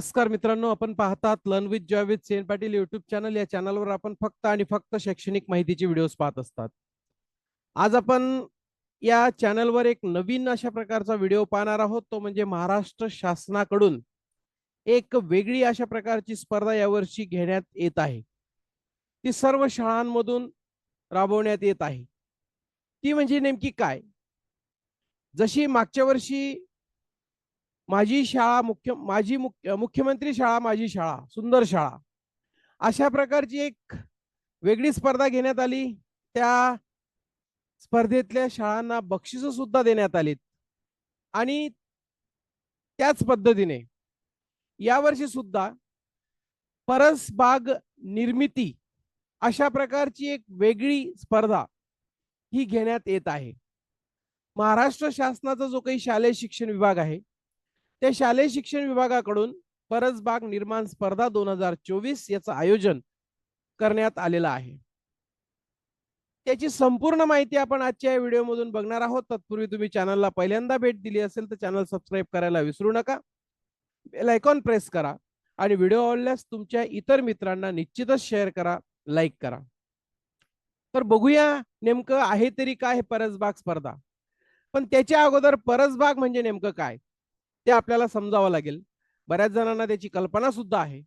नमस्कार मित्रांनो आपण पाहतात learn with Joy with Sen Patil YouTube channel या चॅनलवर आपण फक्त आणि फक्त शैक्षणिक माहितीचे व्हिडिओज पाहत असतात. आज आपण या चॅनलवर एक नवीन अशा प्रकारचा व्हिडिओ पाहणार आहोत. तो म्हणजे महाराष्ट्र शासनाकडून एक वेगळी अशा प्रकारची स्पर्धा यावर्षी घेण्यात येत आहे. ती सर्व शाळांमधून राबवण्यात येत आहे. ती म्हणजे नेमकी काय? जशी मागच्या वर्षी माझी शाळा मुख्य माझी मुख्य मुख्यमंत्री शाळा माझी शाळा सुंदर शाळा. अशा प्रकारची एक वेगळी स्पर्धा घेण्यात आली. त्या स्पर्धेतल्या शाळांना बक्षिस सुद्धा देण्यात आलीत. आणि त्याच पद्धतीने यावर्षी सुद्धा परसबाग निर्मिती अशा प्रकारची एक वेगळी स्पर्धा ही घेण्यात येत आहे. महाराष्ट्र शासनाचा जो काही शालेय शिक्षण विभाग आहे त्या शालेय शिक्षण विभागाकडून परसबाग निर्माण स्पर्धा दोन हजार चोवीस याचं आयोजन करण्यात आलेलं आहे. त्याची संपूर्ण माहिती आपण आजच्या या व्हिडिओमधून बघणार आहोत. तत्पूर्वी तुम्ही चॅनलला पहिल्यांदा भेट दिली असेल तर चॅनल सबस्क्राईब करायला विसरू नका. बेल आयकॉन प्रेस करा आणि व्हिडिओ आवडल्यास तुमच्या इतर मित्रांना निश्चितच शेअर करा लाईक करा. तर बघूया नेमकं आहे तरी काय हे परसबाग स्पर्धा. पण त्याच्या अगोदर परसबाग म्हणजे नेमकं काय? ते आपल्याला समजावं लागेल. बऱ्याच जणांना त्याची कल्पना सुद्धा आहे.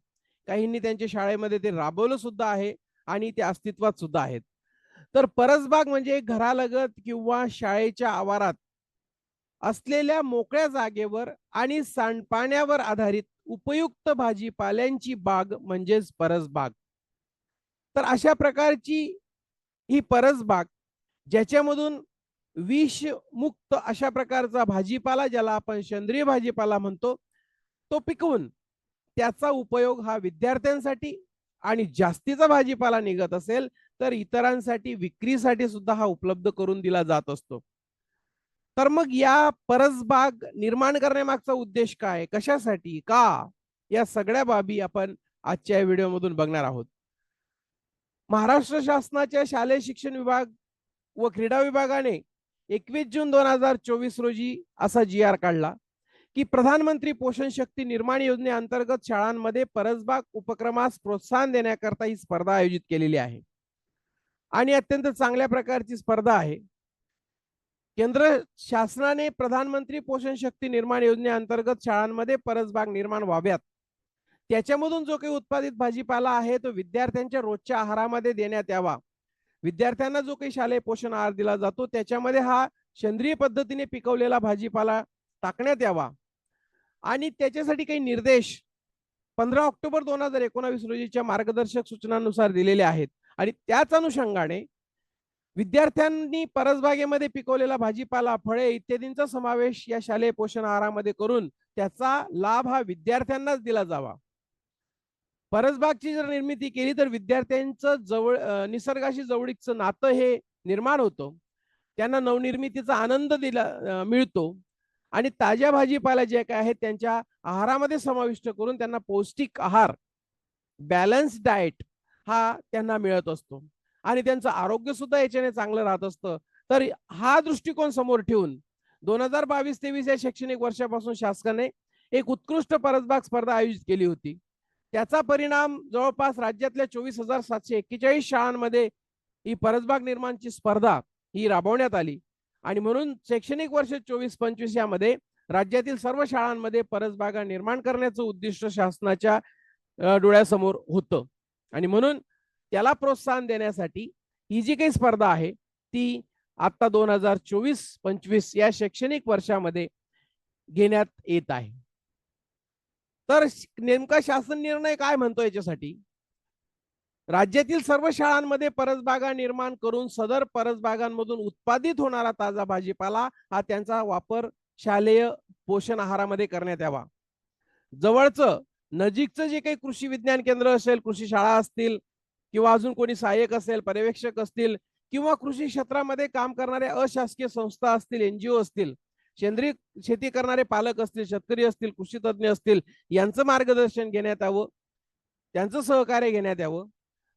काहींनी त्यांच्या शाळेमध्ये ते राबवलं सुद्धा आहे आणि ते अस्तित्वात सुद्धा आहेत. तर परसबाग म्हणजे घरालगत किंवा शाळेच्या आवारात असलेल्या मोकळ्या जागेवर आणि सांडपाण्यावर आधारित उपयुक्त भाजीपाल्यांची बाग म्हणजेच परसबाग. तर अशा प्रकारची ही परसबाग ज्याच्यामधून विष मुक्त अशा प्रकारचा भाजीपाला ज्याला आपण सेंद्रिय भाजीपाला म्हणतो तो पिकवून त्याचा उपयोग हा विद्यार्थ्यांसाठी आणि जास्तीचा भाजीपाला निघत असेल तर इतरांसाठी विक्रीसाठी सुद्धा हा उपलब्ध करून दिला जात असतो. तर मग या परसबाग निर्माण करण्यामागचा उद्देश काय? कशासाठी? का? या सगळ्या बाबी आपण आजच्या या व्हिडिओमधून बघणार आहोत. महाराष्ट्र शासनाच्या शालेय शिक्षण विभाग व क्रीडा विभागाने एकवीस जून दोन हजार चोवीस रोजी असा जी आर काढला की प्रधानमंत्री पोषण शक्ती निर्माण योजनेअंतर्गत शाळांमध्ये परसबाग उपक्रमास प्रोत्साहन देण्याकरता ही स्पर्धा आयोजित केलेली आहे. आणि अत्यंत चांगल्या प्रकारची स्पर्धा आहे. केंद्र शासनाने प्रधानमंत्री पोषण शक्ती निर्माण योजनेअंतर्गत शाळांमध्ये परसबाग निर्माण व्हाव्यात. त्याच्यामधून जो काही उत्पादित भाजीपाला आहे तो विद्यार्थ्यांच्या रोजच्या आहारामध्ये देण्यात यावा. विद्यार्थ्यांना जो काही शालेय पोषण आहार दिला जातो त्याच्यामध्ये हा सेंद्रिय पद्धतीने पिकवलेला भाजीपाला टाकण्यात यावा. आणि त्याच्यासाठी काही निर्देश पंधरा ऑक्टोबर दोन हजार एकोणावीस रोजीच्या मार्गदर्शक सूचनांनुसार दिलेले आहेत. आणि त्याच अनुषंगाने विद्यार्थ्यांनी परसबागेमध्ये पिकवलेला भाजीपाला फळे इत्यादींचा समावेश या शालेय पोषण आहारामध्ये करून त्याचा लाभ हा विद्यार्थ्यांनाच दिला जावा. परसबागची जर निर्मिती केली तर विद्यार्थ्यांचं जवळ निसर्गाशी जवळीकचं नातं हे निर्माण होतं. त्यांना नवनिर्मितीचा आनंद दिला मिळतो. आणि ताज्या भाजीपाला जे काय आहेत त्यांच्या आहारामध्ये समाविष्ट करून त्यांना पौष्टिक आहार बॅलन्स डाएट हा त्यांना मिळत असतो. आणि त्यांचं आरोग्य सुद्धा याच्याने चांगलं राहत असतं. तर हा दृष्टिकोन समोर ठेवून दोन हजार बावीस तेवीस या शैक्षणिक वर्षापासून शासनाने एक उत्कृष्ट परसबाग स्पर्धा आयोजित केली होती. त्याचा परिणाम जवळपास राज्यातल्या चोवीस हजार सातशे एक्केचाळीस शाळांमध्ये ही परसबाग निर्माणची स्पर्धा ही राबवण्यात आली. आणि म्हणून शैक्षणिक वर्ष चोवीस पंचवीस यामध्ये राज्यातील सर्व शाळांमध्ये परसबागा निर्माण करण्याचं उद्दिष्ट शासनाच्या डोळ्यासमोर होतं. आणि म्हणून त्याला प्रोत्साहन देण्यासाठी ही जी काही स्पर्धा आहे ती आता दोन हजार चोवीस पंचवीस या शैक्षणिक वर्षामध्ये घेण्यात येत आहे. तर नेमका शासन निर्णय काय म्हणतो याच्यासाठी? राज्यातील सर्व शाळांमध्ये परसबागा निर्माण करून सदर परसबागांमधून उत्पादित होणारा ताजा भाजीपाला हा त्यांचा वापर शालेय पोषण आहारामध्ये करण्यात यावा. जवळचं नजीकचं जे काही कृषी विज्ञान केंद्र असेल कृषी शाळा असतील किंवा अजून कोणी सहाय्यक असेल पर्यवेक्षक असतील किंवा कृषी क्षेत्रामध्ये काम करणाऱ्या अशासकीय संस्था असतील एनजीओ असतील सेंद्रिय शेती करणारे पालक असतील शेतकरी असतील कृषी तज्ज्ञ असतील यांचं मार्गदर्शन घेण्यात यावं त्यांचं सहकार्य घेण्यात यावं.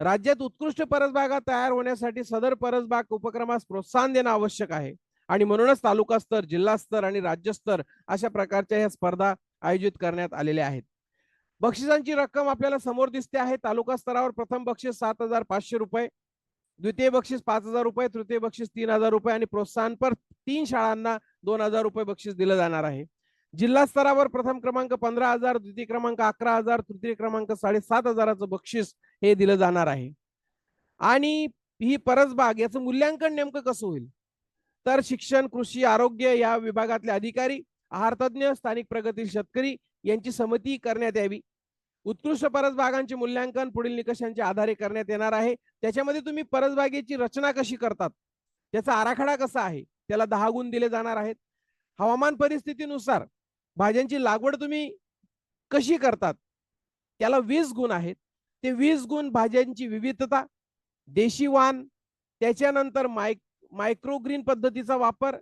राज्यात उत्कृष्ट परसबागा तयार होण्यासाठी सदर परसबाग उपक्रमास प्रोत्साहन देणं आवश्यक आहे. आणि म्हणूनच तालुका स्तर जिल्हा स्तर आणि राज्यस्तर अशा प्रकारच्या ह्या स्पर्धा आयोजित करण्यात आलेल्या आहेत. बक्षिसांची रक्कम आपल्याला समोर दिसते आहे. तालुका स्तरावर प्रथम बक्षीस सात हजार पाचशे रुपये द्वितीय बक्षीस पाच हजार रुपये तृतीय बक्षीस तीन हजार रुपये आणि प्रोत्साहनपर तीन शाळांना दोन हजार रुपये बक्षीस दिलं जाणार आहे. जिल्हा स्तरावर प्रथम क्रमांक पंधरा हजार द्वितीय क्रमांक अकरा हजार तृतीय क्रमांक साडेसात हजाराचं बक्षीस हे दिलं जाणार आहे. आणि ही परसबाग याचं मूल्यांकन नेमकं कसं होईल? तर शिक्षण कृषी आरोग्य या विभागातले अधिकारी आहारतज्ञ स्थानिक प्रगतील शेतकरी यांची समिती करण्यात यावी. उत्कृष्ट परसबागांचे मूल्यांकन पुढील निकषांच्या आधारे करण्यात येणार आहे. त्याच्यामध्ये तुम्ही परसबागेची रचना कशी करतात? त्याचा आराखडा कसा आहे? त्याला दहा गुण दिले जाणार आहेत. हवामान परिस्थितीनुसार भाज्यांची लागवड तुम्ही कशी करतात? त्याला वीस गुण आहेत. ते वीस गुण भाज्यांची विविधता देशी वाण त्याच्यानंतर माय मायक्रोग्रीन पद्धतीचा वापर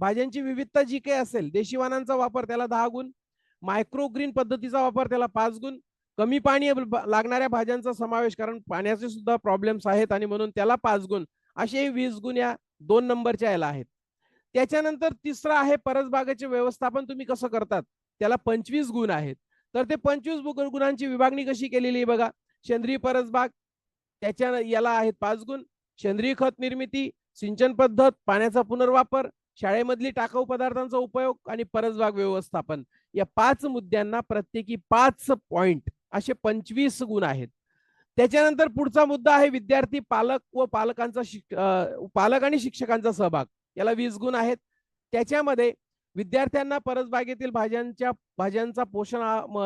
भाज्यांची विविधता जी काही असेल देशी वाणांचा वापर त्याला दहा गुण मायक्रोग्रीन पद्धतीचा वापर त्याला पाच गुण कमी पाणी लागणाऱ्या भाज्यांचा समावेश कारण पाण्याचे सुद्धा प्रॉब्लेम्स आहेत आणि म्हणून त्याला पाच गुण असे वीस गुण या दोन नंबरच्या याला आहेत. त्याच्यानंतर तिसरं आहे परसबागेचे व्यवस्थापन तुम्ही कसं करतात? त्याला पंचवीस गुण आहेत. तर ते पंचवीस गुणांची विभागणी कशी केलेली आहे बघा. सेंद्रिय परसबाग त्याच्या याला आहेत पाच गुण. सेंद्रिय खत निर्मिती सिंचन पद्धत पाण्याचा पुनर्वापर शाळेमधली टाकाऊ पदार्थांचा उपयोग आणि परसबाग व्यवस्थापन. या पाच मुद्द्यांना प्रत्येकी पाच पॉइंट असे पंचवीस गुण आहेत. त्याच्यानंतर पुढचा मुद्दा आहे विद्यार्थी पालक व पालकांचा शिक पालक आणि शिक्षकांचा सहभाग. याला वीस गुण आहेत. त्याच्यामध्ये विद्यार्थ्यांना परसबागेतील भाज्यांच्या भाज्यांचा पोषण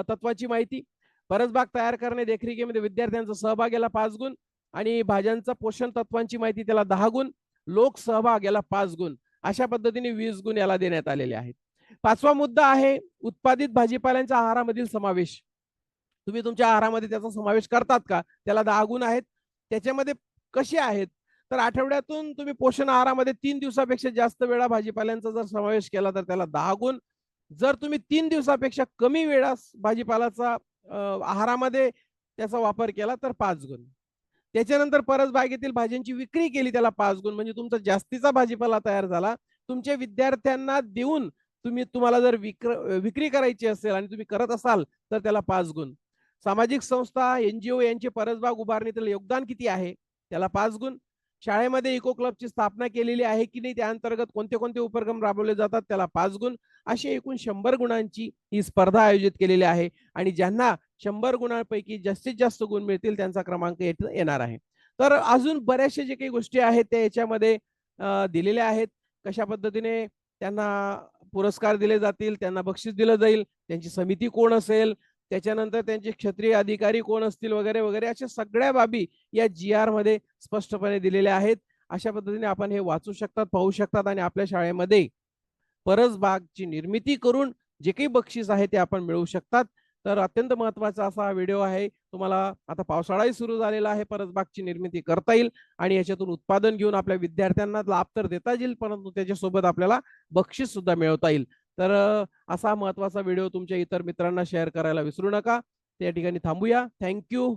तत्वाची माहिती. परसबाग तयार करणे देखरेखीमध्ये विद्यार्थ्यांचा सहभाग याला पाच गुण आणि भाज्यांचा पोषण तत्वांची माहिती त्याला दहा गुण. लोक सहभाग याला पाच गुण. अशा पद्धतीने वीस गुण याला देण्यात आलेले आहेत. पाचवा मुद्दा आहे उत्पादित भाजीपाल्यांच्या आहारामधील समावेश. तुम्ही तुमच्या आहारामध्ये त्याचा समावेश करतात का? त्याला दहा गुण आहेत. त्याच्यामध्ये कसे आहेत? तर आठवड्यातून तुम्ही पोषण आहारामध्ये तीन दिवसापेक्षा जास्त वेळा भाजीपाल्यांचा जर समावेश केला तर त्याला दहा गुण. जर तुम्ही तीन दिवसापेक्षा कमी वेळा भाजीपालाचा आहारामध्ये त्याचा वापर केला तर पाच गुण. त्याच्यानंतर परसबागेतील भाज्यांची विक्री केली त्याला पाच गुण. म्हणजे तुमचा जास्तीचा भाजीपाला तयार झाला. तुमच्या विद्यार्थ्यांना देऊन तुम्ही तुम्हाला जर विक्र विक्री करायची असेल आणि तुम्ही करत असाल तर त्याला पाच गुण. सामाजिक संस्था एनजीओ यांचे परसबाग उभारणीतील योगदान किती आहे? त्याला पाच गुण. शाळेमध्ये इको क्लबची स्थापना केलेली आहे की नाही त्या अंतर्गत कोणते कोणते उपक्रम राबवले जातात त्याला पाच गुण. अशी एकूण शंभर गुणांची ही स्पर्धा आयोजित केलेली आहे आणि ज्यांना शंभर गुणांपैकी जास्तीत जास्त गुण मिळतील त्यांचा क्रमांक येत- येणार आहे. तर अजून बऱ्याचशा जे काही गोष्टी आहेत त्या याच्यामध्ये दिलेल्या आहेत. कशा पद्धतीने त्यांना पुरस्कार दिले जातील त्यांना बक्षीस दिलं जाईल त्यांची समिती कोण असेल त्याच्यानंतर त्यांचे क्षत्रिय अधिकारी कोण असतील वगैरे वगैरे अशा सगळ्या बाबी या जी आरमध्ये स्पष्टपणे दिलेल्या आहेत. अशा पद्धतीने आपण हे वाचू शकतात पाहू शकतात आणि आपल्या शाळेमध्ये परसबागची निर्मिती करून जे काही बक्षीस आहे ते आपण मिळवू शकतात. तर अत्यंत महत्त्वाचा असा हा व्हिडिओ आहे. तुम्हाला आता पावसाळाही सुरू झालेला आहे परसबागची निर्मिती करता येईल आणि याच्यातून उत्पादन घेऊन आपल्या विद्यार्थ्यांना लाभ तर देता येईल परंतु त्याच्यासोबत आपल्याला बक्षीस सुद्धा मिळवता येईल. तर असा महत्त्वाचा व्हिडिओ तुमच्या इतर मित्रांना शेअर करायला विसरू नका. त्या ठिकाणी थांबूया. थँक्यू.